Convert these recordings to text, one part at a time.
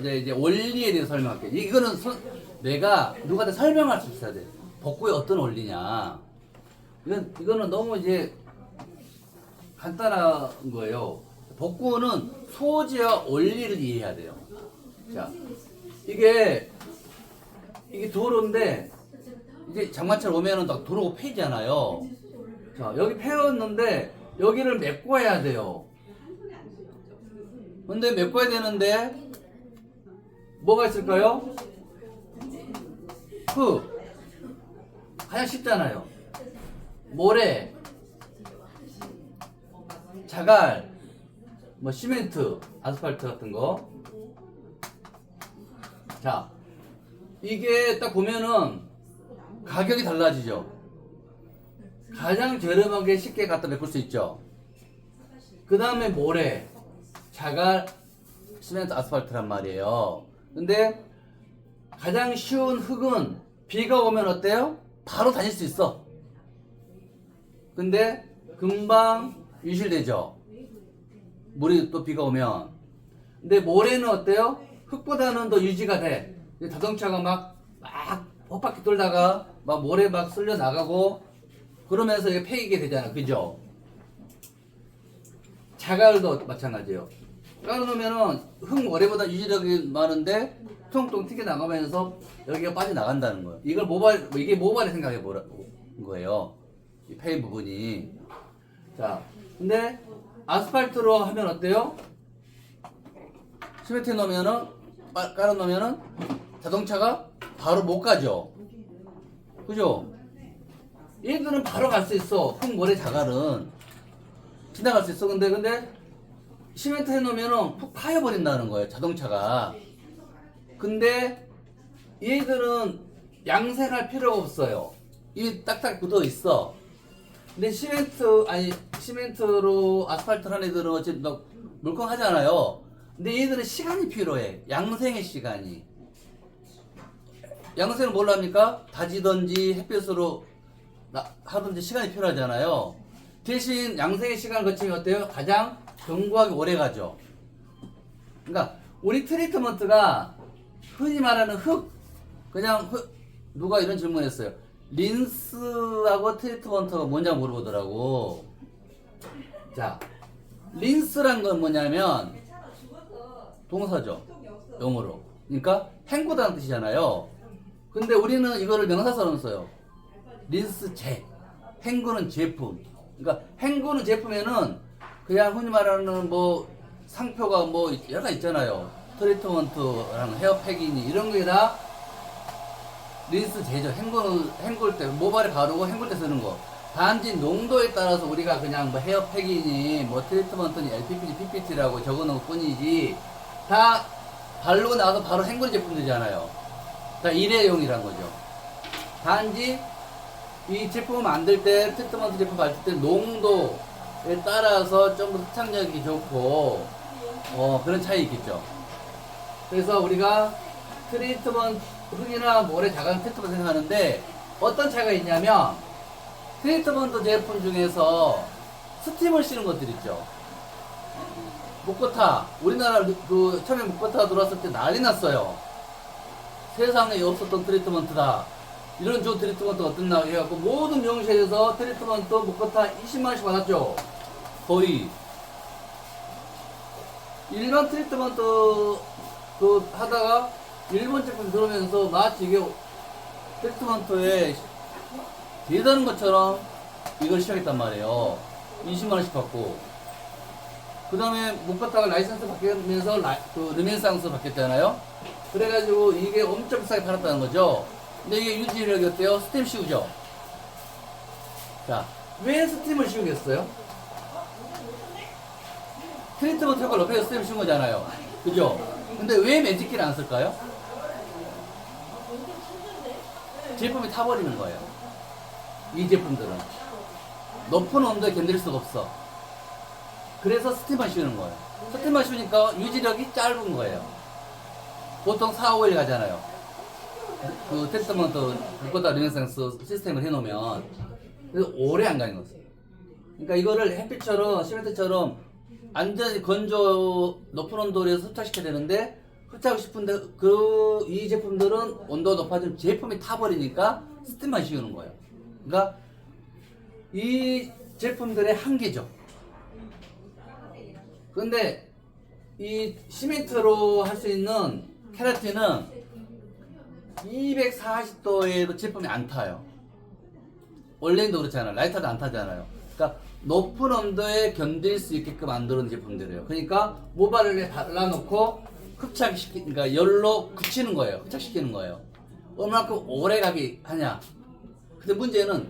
이제, 이제 원리에 대해서 설명할게. 이거는 서- 내가 누구한테 설명할 수 있어야 돼. 복구의 어떤 원리냐. 이건 이거는 너무 이제 간단한 거예요. 복구는 소재와 원리를 이해해야 돼요. 자, 이게 이게 도로인데 이제 장마철 오면은 딱 도로가 패잖아요. 자, 여기 패였는데 여기를 메꿔야 돼요. 근데 메꿔야 되는데 뭐가 있을까요? 흙. 가장 쉽잖아요. 모래, 자갈, 뭐 시멘트, 아스팔트 같은 거. 자, 이게 딱 보면은 가격이 달라지죠. 가장 저렴하게 쉽게 갖다 메꿀 수 있죠. 그 다음에 모래, 자갈, 시멘트, 아스팔트란 말이에요. 근데 가장 쉬운 흙은 비가 오면 어때요? 바로 다닐 수 있어. 근데 금방 유실되죠. 물이 또 비가 오면. 근데 모래는 어때요? 흙보다는 더 유지가 돼. 자동차가 막, 막, 헛바퀴 돌다가 막 모래 막 쓸려 나가고 그러면서 이게 패이게 되잖아. 그죠? 자갈도 마찬가지예요. 깔아놓으면은 흙 모래보다 유지력이 많은데 통통 튀겨 나가면서 여기가 빠져 나간다는 거예요. 이걸 모발, 이게 모발에 생각해 보라는 거예요. 이 페이 부분이. 자, 근데 아스팔트로 하면 어때요? 시멘트 넣으면은, 깔- 깔아놓으면은 자동차가 바로 못 가죠. 그죠? 얘들은 바로 갈 수 있어. 흙, 모래, 자갈은. 지나갈 수 있어. 근데, 근데, 시멘트 해놓으면은 푹 파여버린다는 거예요. 자동차가. 근데, 얘들은 양생할 필요가 없어요. 이 딱딱 굳어 있어. 근데 시멘트, 아니, 시멘트로 아스팔트 한 애들은 어쨌든 막 물컹하잖아요. 근데 얘들은 시간이 필요해. 양생의 시간이. 양생은 뭘로 합니까? 다지든지 햇볕으로 나- 하든지 시간이 필요하잖아요. 대신 양생의 시간 거치면 어때요? 가장 견고하게 오래 가죠. 그러니까 우리 트리트먼트가 흔히 말하는 흙, 그냥 흙, 누가 이런 질문했어요. 린스하고 트리트먼트가 뭔지 물어보더라고. 자, 린스란 건 뭐냐면 동사죠. 영어로. 그러니까 헹구다는 뜻이잖아요. 근데 우리는 이거를 명사처럼 써요. 린스 제. 헹구는 제품. 그러니까 헹구는 제품에는 그냥 흔히 말하는 뭐 상표가 뭐 가지 있잖아요. 트리트먼트랑 헤어팩이니 이런 게 다 린스 제죠. 헹구는 헹굴 때 모발에 바르고 헹굴 때 쓰는 거. 단지 농도에 따라서 우리가 그냥 뭐 헤어팩이니 뭐 트리트먼트니 LPP니 PPT라고 적어 놓은 것 뿐이지 다 바르고 나서 바로 헹굴 제품들이잖아요. 다 일회용이란 거죠. 단지 이 제품을 만들 때 트리트먼트 제품 만들 때 농도에 따라서 좀더 흡착력이 좋고 어 그런 차이 있겠죠. 그래서 우리가 트리트먼트 흙이나 모래 자간 트리트먼트 생각하는데 어떤 차이가 있냐면 트리트먼트 제품 중에서 스팀을 씌는 것들 있죠. 무코타 우리나라 그 처음에 무코타 들어왔을 때 난리 났어요. 세상에 없었던 트리트먼트다. 이런 좋은 트리트먼트 어떻나 해갖고 모든 명시에서 트리트먼트 무코타 20만원씩 받았죠. 거의. 일반 트리트먼트 그 하다가 일본 제품 들어오면서 마치 이게 트리트먼트에 대단한 것처럼 이걸 시작했단 말이에요. 20만원씩 받고. 그 다음에 못 갔다가 라이선스 바뀌면서 라, 그 르네상스 바뀌었잖아요. 그래가지고 이게 엄청 비싸게 팔았다는 거죠. 근데 이게 유지력이 어때요? 스팀 씌우죠? 자, 왜 스팀을 씌우겠어요? 트리트먼트 효과를 높여서 씌운 거잖아요. 그죠? 근데 왜 매직기를 안 쓸까요? 제품이 타버리는 거예요. 이 제품들은. 높은 온도에 견딜 수가 없어. 그래서 스팀만 씌우는 거예요. 스팀만 씌우니까 유지력이 짧은 거예요. 보통 4, 5일 가잖아요. 그 트리트먼트 불꽃다 르네상스 시스템을 해놓으면 그래서 오래 안 가는 거죠. 그러니까 이거를 햇빛처럼 시멘트처럼 완전히 건조 높은 온도에서 흡착시켜야 되는데 흡착하고 싶은데 그 이 제품들은 온도가 높아지면 제품이 타버리니까 스팀만 씌우는 거예요. 그러니까 이 제품들의 한계죠. 근데 이 시멘트로 할 수 있는 케라틴은 240도에도 제품이 안 타요. 원래도 그렇잖아요. 라이터도 안 타잖아요. 그러니까 높은 온도에 견딜 수 있게끔 만드는 제품들이에요. 그러니까 모발을 발라놓고 흡착시키, 그러니까 열로 굳히는 거예요. 흡착시키는 거예요. 얼마큼 오래 가게 하냐. 근데 문제는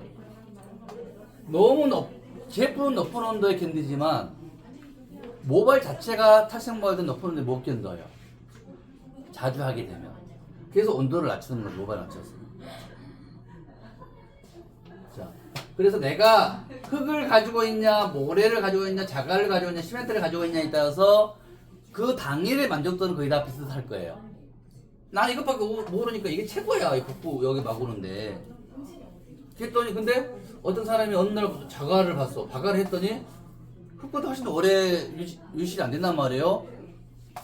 너무 높, 제품은 높은 온도에 견디지만 모발 자체가 탈색 모발도 높은 온도에 못 견뎌요. 자주 하게 되면. 그래서 온도를 낮추는 거예요. 모발 낮춰서. 자, 그래서 내가 흙을 가지고 있냐, 모래를 가지고 있냐, 자갈을 가지고 있냐, 시멘트를 가지고 있냐에 따라서 그 당일의 만족도는 거의 다 비슷할 거예요. 난 이것밖에 모- 모르니까 이게 최고야, 이 복부 여기 막 오는데. 그랬더니 근데 어떤 사람이 어느 날 자갈을 봤어. 자갈을 했더니 흙보다 훨씬 더 오래 유지, 유실이 안 된단 말이에요.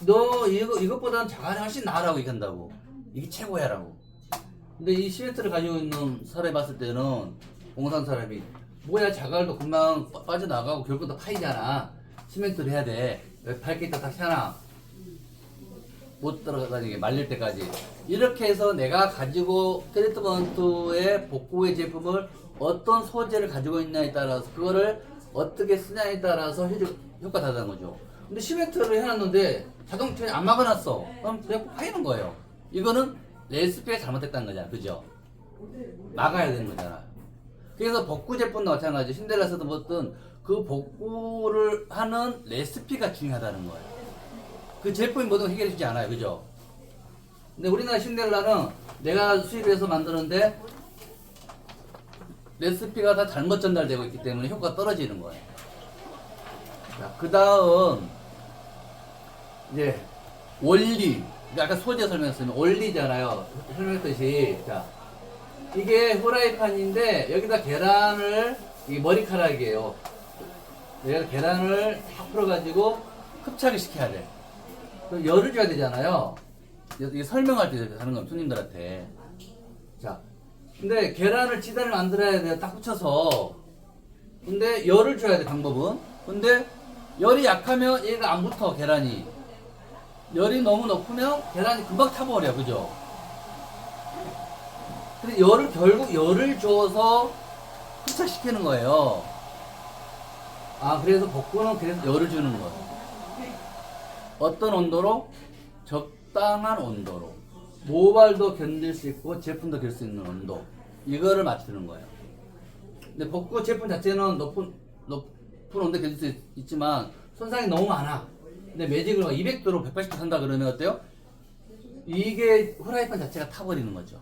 너 이거 이것보다는 자갈이 훨씬 나으라고 얘기한다고. 이게 최고야라고. 근데 이 시멘트를 가지고 있는 사람이 봤을 때는 공산 사람이 뭐야 자갈도 금방 빠- 빠져나가고 결국 다 파이잖아. 시멘트를 해야 돼. 왜 밝게 있다 다시 하나 못 들어가다니게 말릴 때까지 이렇게 해서 내가 가지고 트리트먼트의 복구의 제품을 어떤 소재를 가지고 있냐에 따라서 그거를 어떻게 쓰냐에 따라서 효- 효과 다르다는 거죠. 근데 시멘트를 해놨는데 자동차에 안 막아놨어. 그럼 그냥 파이는 거예요. 이거는 레시피가 잘못됐다는 거잖아. 그죠? 막아야 되는 거잖아. 그래서 복구 제품도 마찬가지. 신데렐라스도 뭐든 그 복구를 하는 레시피가 중요하다는 거예요. 그 제품이 모든 걸 해결해 주지 않아요. 그죠? 근데 우리나라 신데렐라는 내가 수입해서 만드는데 레시피가 다 잘못 전달되고 있기 때문에 효과가 떨어지는 거예요. 자, 그 다음, 이제, 원리. 그러니까 아까 소재 설명했으면 원리잖아요. 설명했듯이. 자, 이게 후라이팬인데, 여기다 계란을, 이 머리카락이에요. 내가 계란을 탁 풀어가지고 흡착을 시켜야 돼. 열을 줘야 되잖아요. 이게 설명할 때 하는 건 손님들한테. 자, 근데 계란을 지단을 만들어야 돼요. 딱 붙여서. 근데 열을 줘야 돼, 방법은. 근데 열이 약하면 얘가 안 붙어, 계란이. 열이 너무 높으면 계란이 금방 타버려, 그죠? 근데 열을, 결국 열을 줘서 흡착시키는 거예요. 아, 그래서 복구는 그래서 열을 주는 거예요. 어떤 온도로? 적당한 온도로. 모발도 견딜 수 있고 제품도 견딜 수 있는 온도. 이거를 맞추는 거예요. 근데 복구 제품 자체는 높은, 높은 온도에 견딜 수 있, 있지만 손상이 너무 많아. 근데 매직을 200도로 180도 산다 그러면 어때요? 이게 후라이팬 자체가 타버리는 거죠.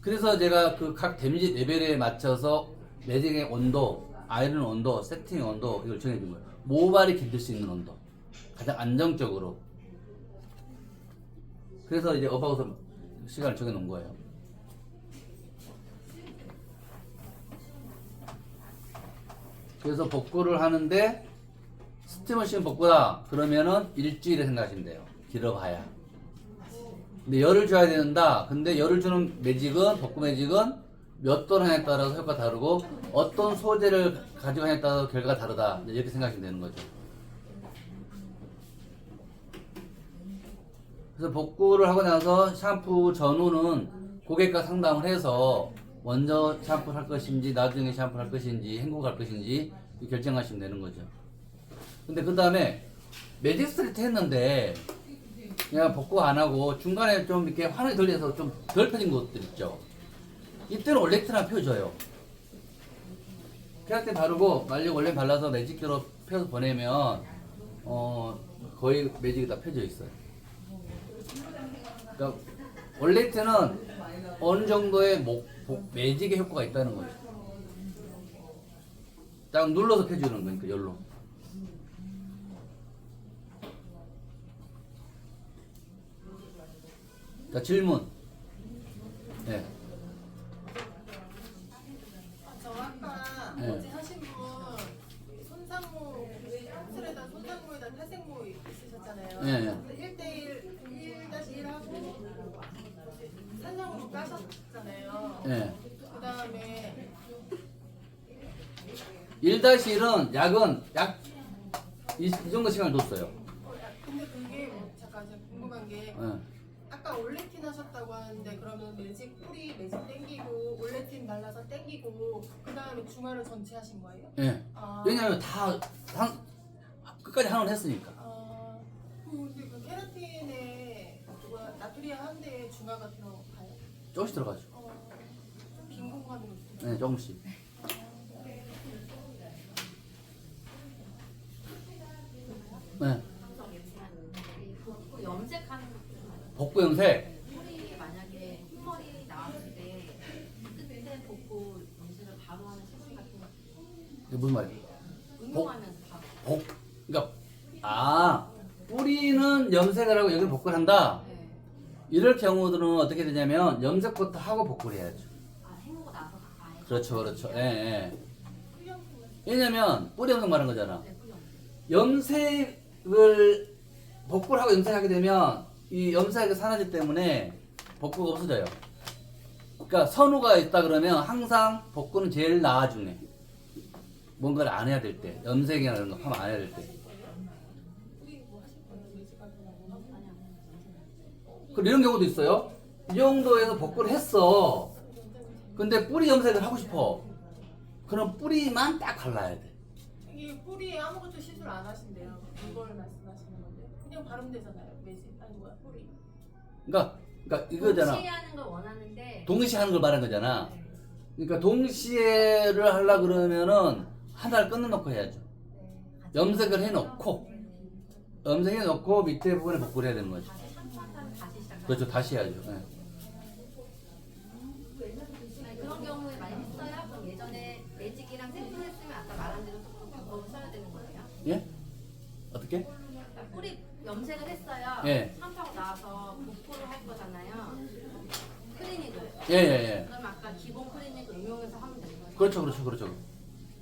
그래서 제가 그 각 데미지 레벨에 맞춰서 매직의 온도, 아이런 온도, 세팅 온도 이걸 정해준 거예요. 모발이 견딜 수 있는 온도. 가장 안정적으로. 그래서 이제 어바웃 시간을 정해놓은 거예요. 그래서 복구를 하는데 스팀머신 복구다 그러면은 일주일에 생각하시면 돼요. 길어봐야. 근데 열을 줘야 된다. 근데 열을 주는 매직은 복구 매직은 몇 도나에 따라서 효과 다르고 어떤 소재를 가지고 하냐에 따라서 결과가 다르다. 이렇게 생각하시면 되는 거죠. 그래서 복구를 하고 나서 샴푸 전후는 고객과 상담을 해서 먼저 샴푸를 할 것인지 나중에 샴푸를 할 것인지 행복할 것인지 결정하시면 되는 거죠. 근데 그 다음에 매직 스트리트 했는데 그냥 복구 안 하고 중간에 좀 이렇게 환을 돌려서 좀 덜 펴진 것들 있죠. 이때는 올렉트나 펴줘요. 케라틴 바르고 말려 원래 발라서 매직기로 펴서 보내면 어 거의 매직이 다 펴져 있어요. 그러니까 올렉트는 어느 정도의 목, 복- 매직의 효과가 있다는 거죠. 딱 눌러서 펴주는 거니까 열로. 자, 질문. 네. 아, 1대1 1-1 하고 산성으로 까셨잖아요. 네. 그 다음에 1-1은 약은 약 이, 이 정도 시간을 뒀어요. 어, 근데 그게 뭐 잠깐 궁금한 게 네. 올레틴 하셨다고 하는데 그러면 매직 뿌리 매직 땡기고 올레틴 발라서 땡기고 그 다음에 중화를 전체 하신 거예요? 예. 아, 왜냐면 다 한, 끝까지 한원 했으니까. 아, 그 근데 그 케라틴에 뭐야 나트리아 한 대에 중화가 들어가요? 조금씩 들어가죠. 어, 빈 공간으로 있어요. 네, 조금씩. 네. 복부 염색하는 것도 복부 염색. 뿌리 만약에 흰머리 나왔을 때 끝에 복부 염색을 바로 하는 시술 같은 거 이게 무슨 말이에요? 운동하면서 바로 복, 그러니까 아 뿌리는 염색을 하고 여기는 복구를 한다. 네. 이럴 경우들은 어떻게 되냐면 염색부터 하고 복구를 해야죠. 아 해보고 나서 아예 그렇죠, 그렇죠. 예, 예. 왜냐면 뿌리 염색 말한 거잖아. 네. 염색을 복구를 하고 염색하게 되면 이 염색의 산화제 때문에 복구가 없어져요. 그러니까 선우가 있다 그러면 항상 복구는 제일 나아중에 뭔가를 안 해야 될 때, 염색이나 이런 거 하면 안 해야 될 때. 그 이런 경우도 있어요. 이 정도에서 복구를 했어. 근데 뿌리 염색을 하고 싶어. 그럼 뿌리만 딱 갈라야 돼. 이게 뿌리에 아무것도 시술 안 하신대요. 이걸 말씀하시는 건데 그냥 바르면 되잖아요. 뭐야 뿌리. 그러니까, 그러니까 이거잖아. 동시에 하는 걸 원하는데 동시에 하는 걸 말하는 거잖아. 네. 그러니까 동시에를 하려 그러면은 하나를 끊어놓고 해야죠. 네, 같이 염색을 해놓고 염색해 놓고 밑에 부분에 복구를 해야 되는 거죠. 다시. 그렇죠. 다시 해야죠. 예. 네, 그런 경우에 많이 했어요. 그럼 예전에 매직이랑 세팅했으면 아까 말한 대로 조금 방법을 써야 되는 거예요. 예? 어떻게? 그러니까 뿌리 염색을 했어요. 예. 샴푸하고 나와서 복구를 할 거잖아요. 클리닉을. 예, 예, 예. 그럼 아까 기본 클리닉 응용해서 하면 되는 거죠. 그렇죠, 그렇죠, 그렇죠.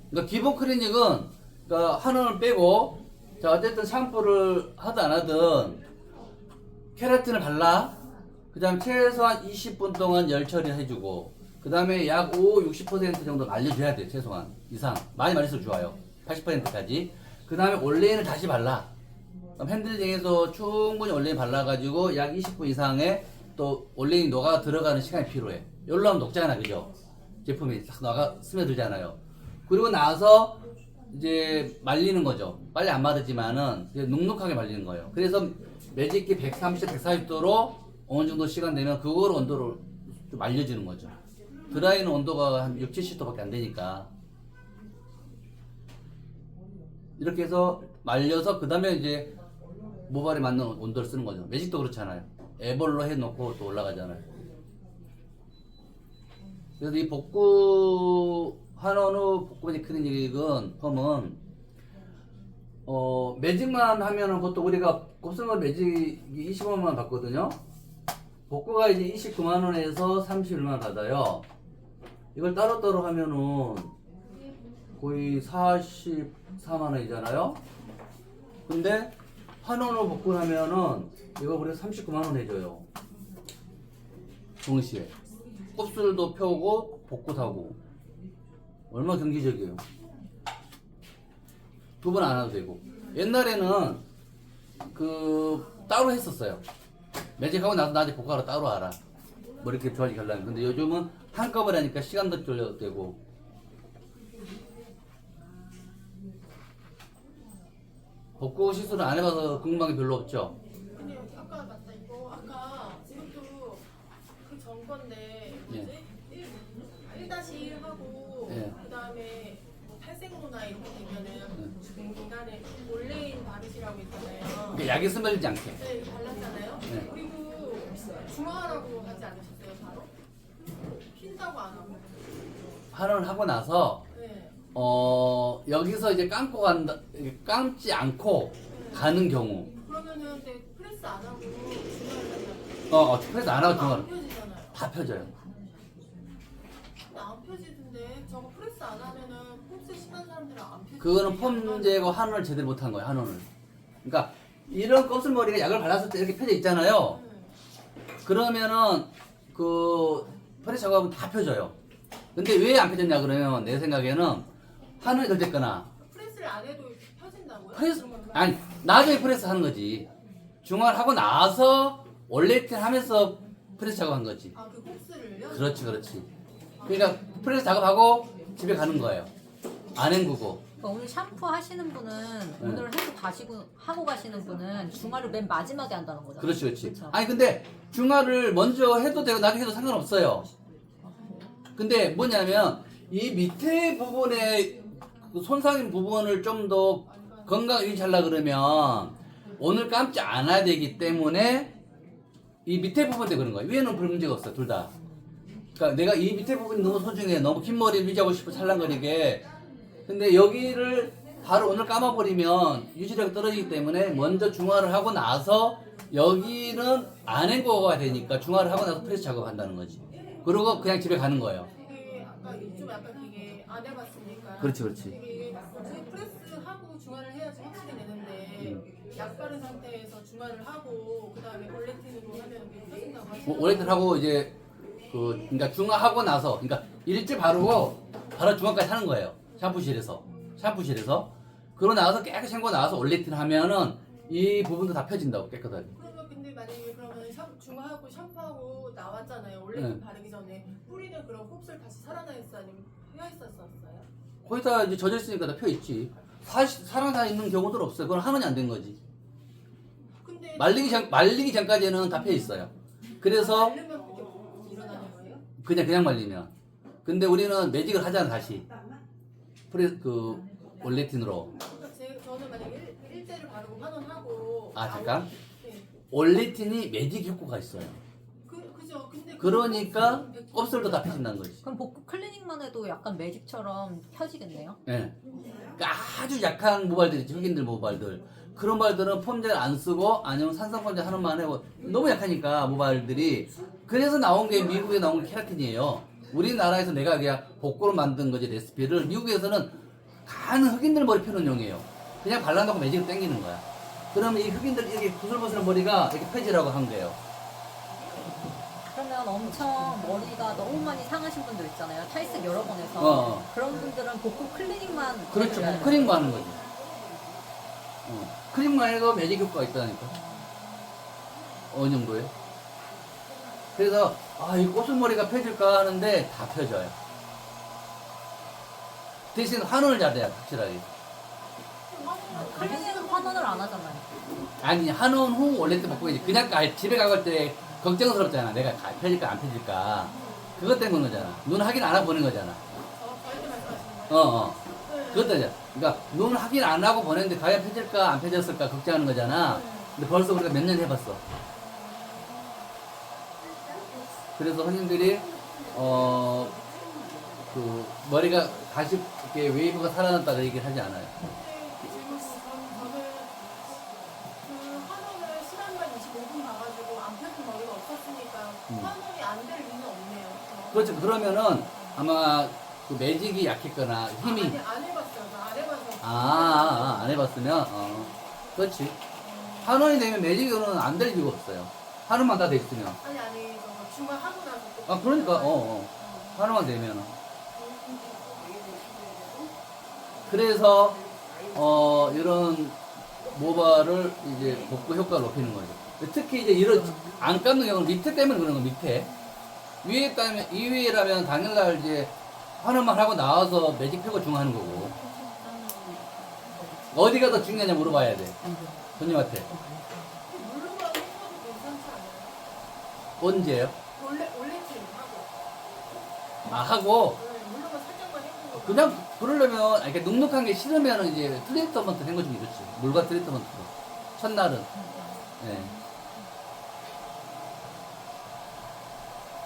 그러니까 기본 클리닉은 그러니까 한원을 빼고 자 어쨌든 샴푸를 하든 안 하든 케라틴을 발라 그다음 최소한 20분 동안 열 처리해주고 그다음에 약 5, 60% 정도 말려줘야 돼 최소한 이상 많이 말릴수록 좋아요 80%까지 그다음에 올레인을 다시 발라 그럼 핸들링에서 충분히 올레인 발라가지고 약 20분 이상의 또 올레인 녹아 들어가는 시간이 필요해 열로 하면 녹잖아 그죠 제품이 싹 나가 스며들잖아요 그리고 나서 이제 말리는 거죠. 빨리 안 마르지만은 눅눅하게 말리는 거예요. 그래서 매직기 130, 140도로 어느 정도 시간 되면 그걸 온도를 좀 말려주는 거죠. 드라이는 온도가 한 6, 70도밖에 안 되니까. 이렇게 해서 말려서 그 다음에 이제 모발에 맞는 온도를 쓰는 거죠. 매직도 그렇잖아요. 애벌로 해놓고 또 올라가잖아요. 그래서 이 복구 한원우 복구매직 클리닉은 펌은 어 매직만 하면은 보통 우리가 곱슬머리 매직이 25만 원 받거든요. 복구가 이제 29만 원에서 31만 원 받아요. 이걸 따로따로 하면은 거의 44만 원이잖아요. 근데 한원으로 복구를 하면은 이거 우리가 39만 원 해줘요. 동시에 곱슬도 펴고 복구도 하고 얼마나 경제적이에요. 두 번안 해도 되고 옛날에는 그 따로 했었어요. 매직하고 나서 나한테 복구하러 따로 알아. 뭐 이렇게 좋아지게 하려면 근데 요즘은 한꺼번에 하니까 시간도 줄여도 되고 복구 시술은 안 해봐서 궁금한 게 별로 없죠. 근데 아까 맞다 이거 아까 이것도 그 전 건데 예. 뭐지? 1 1-1 하고 예. 그 다음에 뭐 탈색로나 이렇게 되면은 중간에 올레인 바르시라고 했잖아요. 그러니까 약이 스며들지 않게. 네, 이거 발랐잖아요. 네. 그리고 중화하라고 하지 않으셨어요, 바로? 핀다고 안 하고. 환원을 하고 나서 네. 어 여기서 이제 감고 간다 감지 않고 가는 경우 그러면은 근데 프레스 안 하고 한다고. 어, 어 프레스 안 하고 안 중간 펴지잖아요. 다 펴져요. 근데 안 펴지던데 저거 프레스 안 하면은 폼세 심한 사람들은 안 펴지. 그거는 펌제고 한원을 제대로 못한 거예요 한원을. 그러니까 이런 껍슬머리가 약을 발랐을 때 이렇게 펴져 있잖아요. 네. 그러면은 그 프레스 작업하면 다 펴져요. 근데 왜 안 펴졌냐 그러면 내 생각에는 하늘이 덜 됐거나 프레스를 안 해도 펴진다고요? 프레스 그런 건가요? 아니 나중에 프레스 하는 거지. 중화를 하고 나서 원래팅 하면서 프레스 작업한 거지. 아, 그 홉스를요? 그렇지 그렇지. 그러니까 프레스 작업하고 집에 가는 거예요. 안 헹구고. 그러니까 오늘 샴푸 하시는 분은 네. 오늘 해서 가시고 하고 가시는 분은 중화를 맨 마지막에 한다는 거잖아요. 그렇지 그렇지. 그쵸? 아니 근데 중화를 먼저 해도 되고 나중에 해도 상관없어요. 근데 뭐냐면 이 밑에 부분에 그 손상인 부분을 좀 더 건강 유지하려 그러면 오늘 감지 않아야 되기 때문에 이 밑에 부분 때 그런 거야. 위에는 별 문제가 없어 둘 다. 그러니까 내가 이 밑에 부분이 너무 소중해. 너무 긴 머리 유지하고 싶어 찰랑거리게. 근데 여기를 바로 오늘 감아버리면 유지력이 떨어지기 때문에 먼저 중화를 하고 나서 여기는 안 헹궈가 되니까 중화를 하고 나서 프레스 작업한다는 거지. 그리고 그냥 집에 가는 거예요. 안 해봤으니까. 그렇지, 그렇지. 이게 굳이 프레스하고 중화를 해야지 확실히 되는데 음. 약 바른 상태에서 중화를 하고 그 다음에 올레틴으로 하면 이게 펴진다고 하시죠? 뭐 오래들 하고 이제 그 그러니까 중화하고 나서 그러니까 일찍 바르고 바로 중화까지 하는 거예요. 샴푸실에서 샴푸실에서 그러고 나서 깨끗이 헹궈 나와서 올레틴 하면은 이 부분도 다 펴진다고 깨끗하게. 그러면 근데 만약에 그러면 샴, 중화하고 샴푸하고 나왔잖아요. 올레틴 네. 바르기 전에 뿌리는 그런 홉슬 다시 살아나 있어 아니면 있었었어요? 거기다 이제 젖어 있으니까 다 펴 있지. 사실 살아나 있는 경우들 없어요. 그건 하느니 안된 거지. 근데 말리기 전 말리기 전까지는 다 펴 있어요. 그래서 말르면 그게 일어나는 거예요? 그냥 그냥 말리면. 근데 우리는 매직을 하잖아 다시. 프레 그 올레틴으로. 그러니까 제, 저는 만약에 1, 대를 바르고 환원하고 아 잠깐. 네. 올레틴이 매직 효과가 있어요. 그, 그러니까 그 껍질도 다 펴진다는 거지. 그럼 복부 클리닝만 해도 약간 매직처럼 펴지겠네요. 예. 그러니까 아주 약한 모발들 있지, 흑인들 모발들. 그런 모발들은 폼젤 안 쓰고 아니면 산성 폼젤 하나만 해고 너무 약하니까 모발들이 그래서 나온 게 미국에 나온 게 케라틴이에요. 우리나라에서 내가 그냥 복고로 만든 거지 레시피를 미국에서는 간 흑인들 머리 펴는 용이에요. 그냥 발라놓고 매직을 당기는 거야. 그러면 이 흑인들 이렇게 구슬구슬한 머리가 이렇게 펴지라고 한 거예요. 그러면 엄청 머리가 너무 많이 상하신 분들 있잖아요. 탈색 여러 번 해서 어, 어. 그런 분들은 복부 클리닝만 그렇죠. 해줘야 돼요. 크림만 하는 거지. 어. 크림만 해도 매직 효과가 있다니까. 어느 정도에? 그래서, 아, 이 꼬순머리가 펴질까 하는데 다 펴져요. 대신 환원을 잘해야 돼, 확실하게. 클리닝은 환원을 안 하잖아요. 아니, 환원 후 원래 때 먹고 이제 그냥 가, 집에 가갈 때 걱정스럽잖아. 내가 가- 펴질까 안 펴질까. 그것 때문에 거잖아. 눈 확인 안 하고 보낸 거잖아. 어? 어. 그것도 그러니까 눈 확인 안 하고 보냈는데 과연 펴질까 안 펴졌을까 걱정하는 거잖아. 근데 벌써 우리가 몇 년 해봤어. 그래서 손님들이 어 그 머리가 다시 이렇게 웨이브가 살아났다고 얘기를 하지 않아요. 근데 지금 전, 저는 그 환원을 시간만 25분 가가지고 안 펴진 머리가 없었으니까 음. 환원이 안 될 리는 없네요. 그렇죠. 그러면은 아마 그 매직이 약했거나 힘이 아니, 안 해봤어요. 저안 해봐서. 아, 아, 아, 안 해봤으면 어 그렇지. 한원이 되면 매직은 안될 이유가 없어요. 한원만 다돼 있으면. 아니, 아니, 저거 중화하고 나서. 또 아 그러니까 어, 어. 하나만 되면 그래서 어 이런 모발을 이제 복구 효과를 높이는 거죠. 특히 이제 이런 안 감는 경우는 밑에 때문에 그런 거 밑에 위에 따면 이 위에라면 당일날 이제 하나만 하고 나와서 매직 펴고 중하는 거고 어디가 더 중요하냐 물어봐야 돼 손님한테? 언제요? 원래, 원래 팀 하고. 아 하고 네, 살짝만 해보고. 그냥 그러려면 아니, 이렇게 눅눅한 게 싫으면 이제 트리트먼트 헹궈주면 좋지 물과 트리트먼트로 첫날은 예.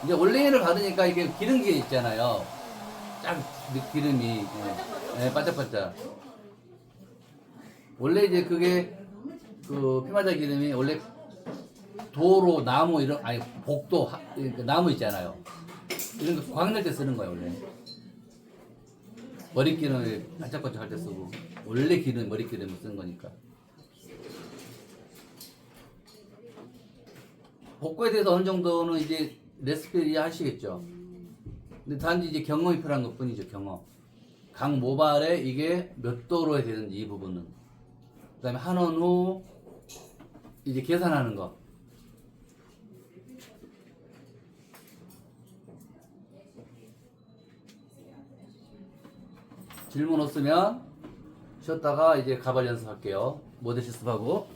이제 올레인을 받으니까 이게 기름기 있잖아요. 쫙 기름이. 예, 예, 반짝반짝. 원래 이제 그게 그 피마자 기름이 원래 도로 나무 이런 아니 복도 하- 그 나무 있잖아요. 이런 거 광낼 때 쓰는 거예요 원래. 머리 기름을 반짝반짝 할 때 쓰고. 원래 기름 머리 기름을 쓰는 거니까. 복구에 대해서 어느 정도는 이제 레시피 하시겠죠 근데 단지 이제 경험이 필요한 것 뿐이죠, 경험. 각 모발에 이게 몇 도로 해야 되는지 이 부분은. 그 다음에 한원 후 이제 계산하는 거. 질문 없으면 쉬었다가 이제 가발 연습할게요. 모델 실습하고.